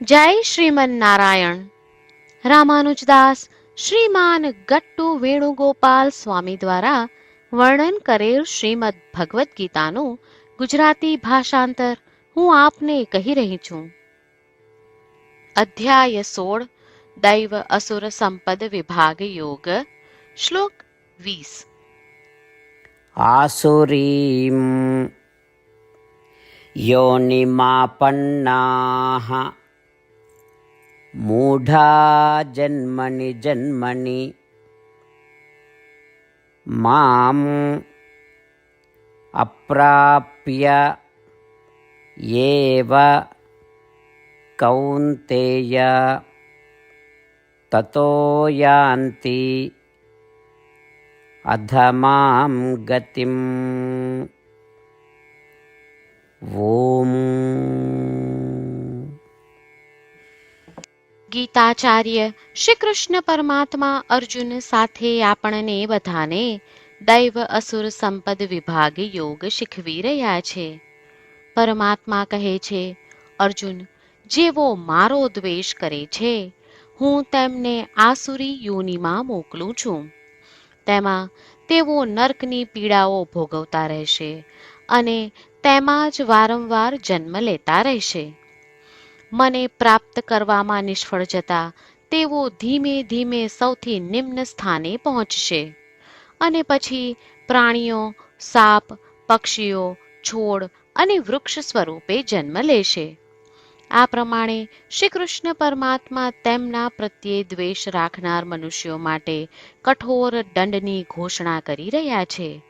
જય શ્રીમન નારાયણ રામાનુજદાસ શ્રીમાન ગટ્ટુ વેણુગોપાલ સ્વામી દ્વારા વર્ણન કરેલ શ્રીમદ ભગવદ્ ગીતાનું ગુજરાતી ભાષાંતર હું આપને કહી રહી છું. અધ્યાય સોળ, દૈવ અસુર સંપદ વિભાગ યોગ, શ્લોક વીસ. આસુરીમ યોનિમાપન્નાહ मूढा जन्मनि जन्मनि। माम् अप्राप्य एव कौन्तेय। ततो यान्ति अधमां गतिम्। ॐ ગીતાચાર્ય શ્રી કૃષ્ણ પરમાત્મા અર્જુન સાથે આપણને બધાને દૈવ અસુર સંપદ વિભાગ યોગ શીખવી રહ્યા છે. પરમાત્મા કહે છે, અર્જુન, જેવો મારો દ્વેષ કરે છે, હું તેમને આસુરી યોનિમાં મોકલું છું. તેમાં તેઓ નર્કની પીડાઓ ભોગવતા રહેશે અને તેમાં જ વારંવાર જન્મ લેતા રહેશે. મને પ્રાપ્ત કરવામાં નિષ્ફળ જતા તેઓ ધીમે ધીમે સૌથી નિમ્ન સ્થાને પહોંચશે. અને પછી પ્રાણીઓ, સાપ, પક્ષીઓ, છોડ અને વૃક્ષ સ્વરૂપે જન્મ લેશે. આ પ્રમાણે શ્રી કૃષ્ણ પરમાત્મા તેમના પ્રત્યે દ્વેષ રાખનાર મનુષ્યો માટે કઠોર દંડની ઘોષણા કરી રહ્યા છે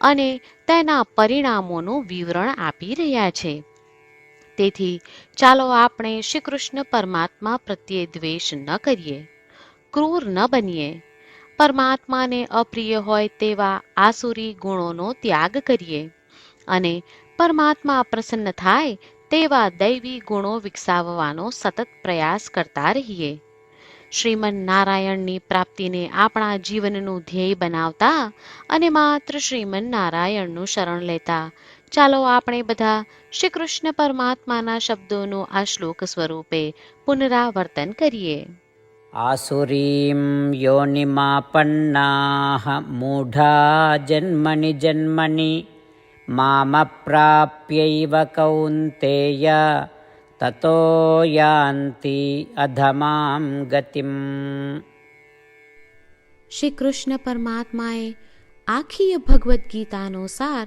અને તેના પરિણામોનું વિવરણ આપી રહ્યા છે. તેથી ચાલો આપણે શ્રી કૃષ્ણ પરમાત્મા પ્રત્યે દ્વેષ ન કરીએ, ક્રૂર ન બનીએ. પરમાત્માને અપ્રિય હોય તેવા આસુરી ગુણોનો ત્યાગ કરીએ અને પરમાત્મા પ્રસન્ન થાય તેવા દૈવી ગુણો વિકસાવવાનો સતત પ્રયાસ કરતા રહીએ. શ્રીમન નારાયણની પ્રાપ્તિને આપણા જીવનનું ધ્યેય બનાવતા અને માત્ર શ્રીમન નારાયણનું શરણ લેતા ચાલો આપણે બધા શ્રી કૃષ્ણ પરમાત્માના શબ્દોનું આ શ્લોક સ્વરૂપે પુનરાવર્તન કરીએ. આસુરીમ યોનિમાપન્નાહ મૂઢા જન્મનિ જન્મનિ મામપ્રાપ્યૈવ કૌન્તેય તતો યાન્તિ અધમામ ગતિમ. શ્રી કૃષ્ણ પરમાત્માએ આખી ભગવદ્ ગીતાનો સાર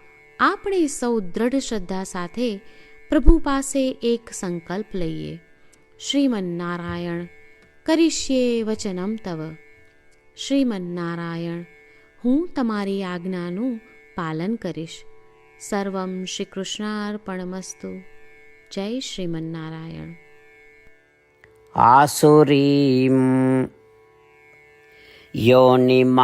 આપણે સૌ દ્રઢ શ્રદ્ધા સાથે પ્રભુ પાસે એક સંકલ્પ લઈએ. શ્રીમન્નારાયણ, કરીશ્યે વચનમ તવ. શ્રીમન્નારાયણ, હું તમારી આજ્ઞાનું પાલન કરીશ. સર્વમ શ્રી કૃષ્ણાર્પણમસ્તુ જય શ્રીમન્નારાયણ. આસુરીમ યોનિમાપન્ના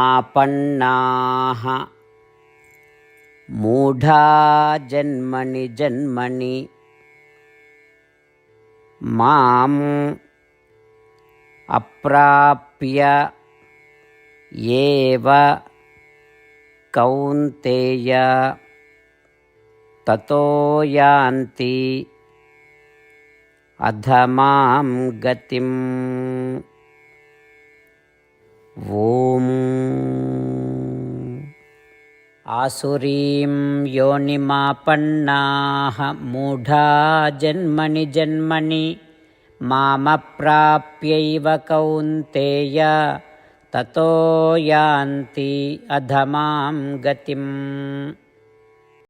मूढा जन्मनि जन्मनि। माम् अप्राप्य एव कौन्तेय। ततो यान्ति अधमां गतिम्। ॐ आसुरीं योनिमापन्नाः मूढा जन्मनि जन्मनि मामप्राप्यैव कौन्तेय ततो यान्ति अधमां गतिम्